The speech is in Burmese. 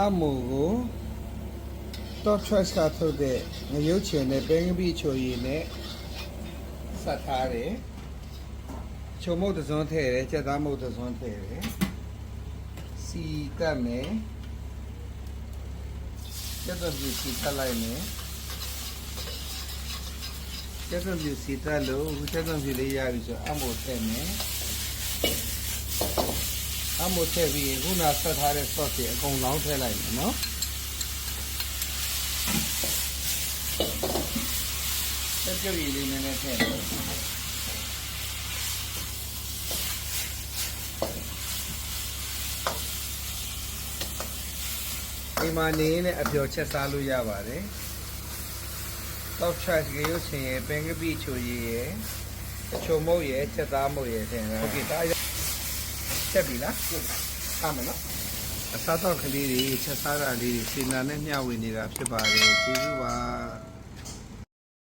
အမှုကို top choice ကထုတ်တဲ့ငရုတ်ချင်နဲ့ဘင်းကပိချိုရည်နဲ့ဆက်ထားတယ်ချုံမုတ်တစ်စုံထည့်တယ်ကြက်သားမုတ်တစ်စုံထည့်တယ်စီတက်မယ်ကြက်သားပြူစီတက်လိုက်မယ်ကြက်သားပြူစီတက်လို့အခုကြက်သားပြူလေးရပြီဆိုအမှုထည့်မယ် အမှုထည့်ပြီးရင်ခုနဆက်ထားတဲ့ sauce တွေအကုန်လောင်းထည့်လိုက်မယ်နော်တက်ကြွရည်လေးနည်းနည်းထည့်တယ်ဒီမှာနေရင်လည်းအပျော်ချက်စားလို့ရပါတယ်။ Top choice ကရုပ်ရှင်ရဲ့ပင်ကပိချိုရည်ရဲ့အချိုမုတ်ရဲ့ချက်သားမုတ်ရဲ့ထည့်တယ်။ Okay ဒါ ချက်ပြီလား။အားမယ်နော်။အစားတော့ကလေးတွေချက်စားတာလေးတွေစေနာနဲ့မျှဝေနေတာဖြစ်ပါတယ်ကျေးဇူးပါ